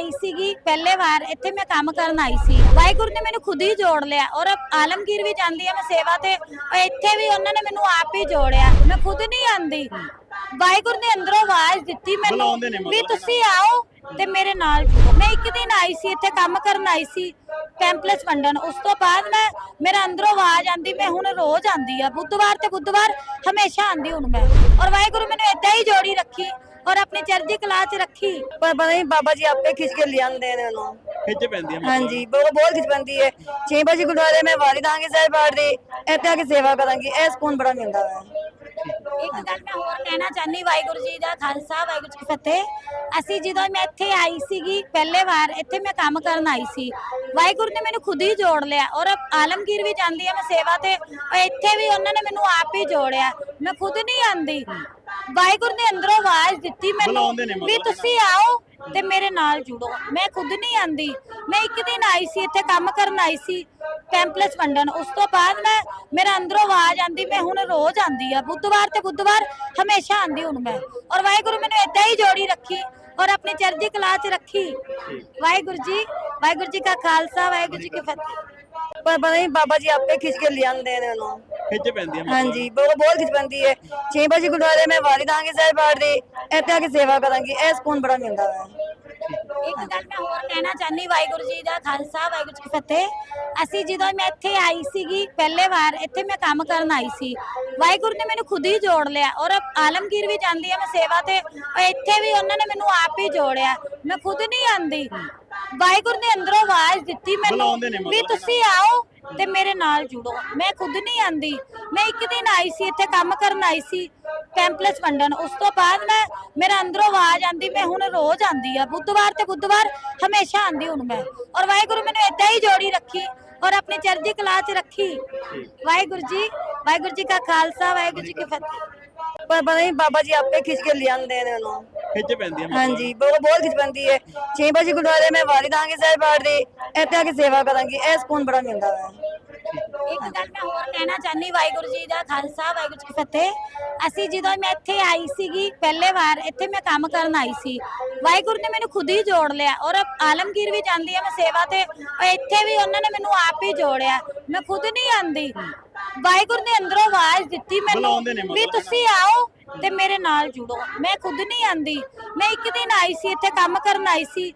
ਆਈ ਸੀਗੀ ਪਹਿਲੇ ਵਾਰ ਇੱਥੇ ਮੈਂ ਕੰਮ ਕਰਨ ਆਈ ਸੀ। ਵਾਹਿਗੁਰੂ ਨੇ ਮੈਨੂੰ ਖੁਦ ਹੀ ਜੋੜ ਲਿਆ ਔਰ ਆਲਮਗੀਰ ਵੀ ਜਾਂਦੀ ਹੈ ਮੈਂ ਸੇਵਾ ਤੇ ਇੱਥੇ ਵੀ ਉਹਨਾਂ ਨੇ ਮੈਨੂੰ ਆਪ ਹੀ ਜੋੜਿਆ। ਮੈਂ ਖੁਦ ਨਹੀਂ ਆਂਦੀ। ਵਾਹਿਗੁਰੂ ਨੇ ਅੰਦਰੋਂ ਆਵਾਜ਼ ਦਿੱਤੀ ਮੈਨੂੰ ਬੁਲਾਉਂਦੇ ਨੇ ਵੀ ਮਤਲਬ ਤੁਸੀਂ ਆਓ ਤੇ ਮੇਰੇ ਨਾਲ ਜੁੜੋ ਮੈਂ ਇੱਕ ਦਿਨ ਆਈ ਸੀ ਇੱਥੇ ਕੰਮ ਕਰਨ ਆਈ ਸੀ ਪੈਂਪਲੇਟਸ ਵੰਡਣ। ਉਸ ਤੋਂ ਬਾਅਦ ਮੈਂ ਮੇਰਾ ਅੰਦਰੋਂ ਆਵਾਜ਼ ਆਂਦੀ ਮੈਂ ਹੁਣ ਰੋਜ਼ ਆਂਦੀ ਆ। ਬੁੱਧਵਾਰ ਤੇ ਬੁੱਧਵਾਰ ਹਮੇਸ਼ਾ ਆਂਦੀ ਹੁਣ ਮੈਂ। ਔਰ ਵਾਹਿਗੁਰੂ ਮੈਨੂੰ ਏਦਾਂ ਹੀ ਜੋੜੀ ਰੱਖੀ। ਔਰ ਆਪਣੀ ਚੜ੍ਹਦੀ ਕਲਾ 'ਚ ਰੱਖੀ। ਪਰ ਪਤਾ ਨਹੀਂ ਬਾਬਾ ਜੀ ਆਪੇ ਖਿੱਚ ਕੇ ਲਿਆਂਦੇ ਨੇ ਉਹਨੂੰ। ਖਿੱਚ ਪੈਂਦੀ ਹੈ ਹਾਂਜੀ ਬਹੁਤ ਬਹੁਤ ਖਿੱਚ ਪੈਂਦੀ ਹੈ 6 ਵਜੇ ਗੁਰਦੁਆਰੇ ਮੈਂ ਵਾਰੀ ਦਾਂਗੇ ਸਾਹਿਬ ਪਾਠ ਦੀ ਇੱਥੇ ਆ ਕੇ ਸੇਵਾ ਕਰਾਂਗੀ। ਇਹ ਸਕੂਨ ਬੜਾ ਮਿਲਦਾ ਹੈ ਇੱਕ ਗੱਲ ਮੈਂ ਹੋਰ ਕਹਿਣਾ ਚਾਹਨੀ ਵਾਹਿਗੁਰੂ ਜੀ ਦਾ ਖਾਲਸਾ ਵਾਹਿਗੁਰੂ ਜੀ ਕੀ ਫਤਿਹ। ਅਸੀਂ ਜਦੋਂ ਮੈਂ ਇੱਥੇ ਆਈ ਸੀਗੀ ਪਹਿਲੇ ਵਾਰ ਇੱਥੇ ਮੈਂ ਕੰਮ ਕਰਨ ਆਈ ਸੀ। ਵਾਹਿਗੁਰੂ ਨੇ ਮੈਨੂੰ ਖੁਦ ਹੀ ਜੋੜ ਲਿਆ ਔਰ ਆਲਮਗੀਰ ਵੀ ਜਾਂਦੀ ਹੈ ਮੈਂ ਸੇਵਾ ਤੇ ਇੱਥੇ ਵੀ ਉਹਨਾਂ ਨੇ ਮੈਨੂੰ ਆਪ ਹੀ ਜੋੜਿਆ। ਮੈਂ ਖੁਦ ਨਹੀਂ ਆਂਦੀ ਵਾਹਿਗੁਰੂ ਨੇ ਅੰਦਰੋਂ ਆਵਾਜ਼ ਦਿੱਤੀ ਮੈਨੂੰ ਬੁਲਾਉਂਦੇ ਨੇ ਵੀ ਮਤਲਬ। ਤੁਸੀਂ ਆਓ ਤੇ ਮੇਰੇ ਨਾਲ ਜੁੜੋ। ਮੈਂ ਖੁਦ ਨਹੀਂ ਆਂਦੀ। ਮੈਂ ਇੱਕ ਦਿਨ ਆਈ ਸੀ ਇੱਥੇ ਕੰਮ ਕਰਨ ਆਈ ਸੀ ਪੈਂਪਲੇਟਸ ਵੰਡਣ। ਉਸ ਤੋਂ ਬਾਅਦ ਮੈਂ ਮੇਰਾ ਅੰਦਰੋਂ ਆਵਾਜ਼ ਆਂਦੀ ਮੈਂ ਹੁਣ ਰੋਜ਼ ਆਂਦੀ ਆ। ਬੁੱਧਵਾਰ ਤੇ ਬੁੱਧਵਾਰ ਹਮੇਸ਼ਾ ਆਂਦੀ ਹੁਣ ਮੈਂ। ਔਰ ਵਾਹਿਗੁਰੂ ਮੈਨੂੰ ਏਦਾਂ ਹੀ ਜੋੜੀ ਰੱਖੀ ਔਰ ਆਪਣੀ ਚੜ੍ਹਦੀ ਕਲਾ 'ਚ ਰੱਖੀ। ਵਾਹਿਗੁਰੂ ਜੀ ਵਾਹਿਗੁਰੂ ਜੀ ਕਾ ਖਾਲਸਾ ਵਾਹਿਗੁਰੂ ਜੀ ਕੀ ਫਤਿਹ। ਨਹੀਂ ਬਾਬਾ ਜੀ ਆਪੇ ਖਿੱਚ ਕੇ ਲਿਆਂਦੇ ਨੇ ਉਹਨੂੰ। ਖਿੱਚ ਪੈਂਦੀ ਹੈ ਹਾਂਜੀ ਬਹੁਤ ਬਹੁਤ ਖਿੱਚ ਪੈਂਦੀ ਹੈ। 6 ਵਜੇ ਗੁਰਦੁਆਰੇ ਮੈਂ ਵਾਰੀ ਦਾਂਗੇ ਸਾਹਿਬ ਪਾਠ ਦੀ ਇੱਥੇ ਆ ਕੇ ਸੇਵਾ ਕਰਾਂਗੀ ਇਹ ਸਕੂਨ ਬੜਾ ਮਿਲਦਾ ਹੈ। ਇੱਕ ਗੱਲ ਮੈਂ ਹੋਰ ਕਹਿਣਾ ਚਾਹਨੀ ਵਾਹਿਗੁਰੂ ਜੀ ਦਾ ਖਾਲਸਾ ਵਾਹਿਗੁਰੂ ਜੀ ਕੀ ਫਤਿਹ। ਅਸੀਂ ਜਦੋਂ ਮੈਂ ਇੱਥੇ ਆਈ ਸੀਗੀ ਪਹਿਲੇ ਵਾਰ ਇੱਥੇ ਮੈਂ ਕੰਮ ਕਰਨ ਆਈ ਸੀ। ਵਾਹਿਗੁਰੂ ਨੇ ਮੈਨੂੰ ਖੁਦ ਹੀ ਜੋੜ ਲਿਆ ਔਰ ਆਲਮਗੀਰ ਵੀ ਜਾਂਦੀ ਹੈ ਮੈਂ ਸੇਵਾ ਤੇ ਔਰ ਇੱਥੇ ਵੀ ਉਹਨਾਂ ਨੇ ਮੈਨੂੰ ਆਪ ਹੀ ਜੋੜਿਆ। ਮੈਂ ਖੁਦ ਨਹੀਂ ਆਂਦੀ ਵਾਹਿਗੁਰੂ ਨੇ ਅੰਦਰੋਂ ਆਵਾਜ਼ ਦਿੱਤੀ ਮੈਨੂੰ ਬੁਲਾਉਂਦੇ ਨੇ ਵੀ ਮਤਲਬ। ਤੁਸੀਂ ਆਓ ਤੇ ਮੇਰੇ ਨਾਲ ਜੁੜੋ। ਮੈਂ ਖੁਦ ਨਹੀਂ ਆਂਦੀ। ਮੈਂ ਇੱਕ ਦਿਨ ਆਈ ਸੀ, ਇੱਥੇ ਕੰਮ ਕਰਨ ਆਈ ਸੀ ਪੈਂਪਲੇਟਸ ਵੰਡਣ। ਉਸ ਤੋਂ ਬਾਅਦ ਮੈਂ, ਮੇਰਾ ਅੰਦਰੋਂ ਆਵਾਜ਼ ਆਂਦੀ, ਮੈਂ ਹੁਣ ਰੋਜ਼ ਆਂਦੀ ਆ। ਬੁੱਧਵਾਰ ਤੇ ਬੁੱਧਵਾਰ ਹਮੇਸ਼ਾ ਆਂਦੀ ਹੁਣ ਮੈਂ। ਔਰ ਵਾਹਿਗੁਰੂ ਮੈਨੂੰ ਏਦਾਂ ਹੀ ਜੋੜੀ ਰੱਖੀ ਔਰ ਆਪਣੀ ਚੜ੍ਹਦੀ ਕਲਾ 'ਚ ਰੱਖੀ। ਵਾਹਿਗੁਰੂ ਜੀ ਵਾਹਿਗੁਰੂ ਜੀ ਕਾ ਖਾਲਸਾ, ਵਾਹਿਗੁਰੂ ਜੀ ਕੀ ਫਤਿਹ। ਪਰ ਪਤਾ ਨਹੀਂ ਬਾਬਾ ਜੀ ਆਪੇ ਖਿੱਚ ਕੇ ਲਿਆਂਦੇ ਨੇ ਉਹਨੂੰ। ਖਿੱਚ ਪੈਂਦੀ ਹੈ ਹਾਂਜੀ ਬਹੁਤ ਬਹੁਤ ਖਿੱਚ ਪੈਂਦੀ ਹੈ। 6 ਵਜੇ ਗੁਰਦੁਆਰੇ ਮੈਂ ਵਾਰੀ ਦਾਂਗੇ ਸਾਹਿਬ ਪਾਠ ਦੀ ਇੱਥੇ ਆ ਕੇ ਸੇਵਾ ਕਰਾਂਗੀ ਇਹ ਸਕੂਨ ਬੜਾ ਮਿਲਦਾ ਹੈ। ਇੱਕ ਗੱਲ ਮੈਂ ਹੋਰ ਕਹਿਣਾ ਚਾਹਨੀ ਵਾਹਿਗੁਰੂ ਜੀ ਦਾ ਖਾਲਸਾ ਵਾਹਿਗੁਰੂ ਜੀ ਕੀ ਫਤਿਹ। ਅਸੀਂ ਜਦੋਂ ਮੈਂ ਇੱਥੇ ਆਈ ਸੀਗੀ ਪਹਿਲੇ ਵਾਰ ਇੱਥੇ ਮੈਂ ਕੰਮ ਕਰਨ ਆਈ ਸੀ। ਵਾਹਿਗੁਰੂ ਨੇ ਮੈਨੂੰ ਖੁਦ ਹੀ ਜੋੜ ਲਿਆ ਔਰ ਆਲਮਗੀਰ ਵੀ ਜਾਂਦੀ ਹੈ ਮੈਂ ਸੇਵਾ ਤੇ ਔਰ ਇੱਥੇ ਵੀ ਉਹਨਾਂ ਨੇ ਮੈਨੂੰ ਆਪ ਹੀ ਜੋੜਿਆ। ਮੈਂ ਖੁਦ ਨਹੀਂ ਆਂਦੀ ਵਾਹਿਗੁਰੂ ਨੇ ਅੰਦਰੋਂ ਆਵਾਜ਼ ਦਿੱਤੀ ਮੈਨੂੰ ਬੁਲਾਉਂਦੇ ਨੇ ਵੀ ਮਤਲਬ। ਤੁਸੀਂ ਆਓ ਤੇ ਮੇਰੇ ਨਾਲ ਜੁੜੋ। ਮੈਂ ਖੁਦ ਨਹੀਂ ਆਂਦੀ। ਮੈਂ ਇੱਕ ਦਿਨ ਆਈ ਸੀ ਇੱਥੇ ਕੰਮ ਕਰਨ ਆਈ ਸੀ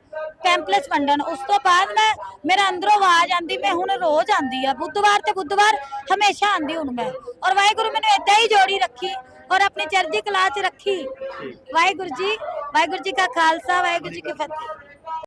ਪੈਂਪਲੇਟਸ ਵੰਡਣ। ਉਸ ਤੋਂ ਬਾਅਦ ਮੈਂ ਮੇਰਾ ਅੰਦਰੋਂ ਆਵਾਜ਼ ਆਂਦੀ ਮੈਂ ਹੁਣ ਰੋਜ਼ ਆਂਦੀ ਆ। ਬੁੱਧਵਾਰ ਤੇ ਬੁੱਧਵਾਰ ਹਮੇਸ਼ਾ ਆਂਦੀ ਹੁਣ ਮੈਂ। ਔਰ ਵਾਹਿਗੁਰੂ ਮੈਨੂੰ ਏਦਾਂ ਹੀ ਜੋੜੀ ਰੱਖੀ ਔਰ ਆਪਣੀ ਚੜ੍ਹਦੀ ਕਲਾ 'ਚ ਰੱਖੀ। ਵਾਹਿਗੁਰੂ ਜੀ ਵਾਹਿਗੁਰੂ ਜੀ ਕਾ ਖਾਲਸਾ ਵਾਹਿਗੁਰੂ ਜੀ ਕੀ ਫਤਿਹ।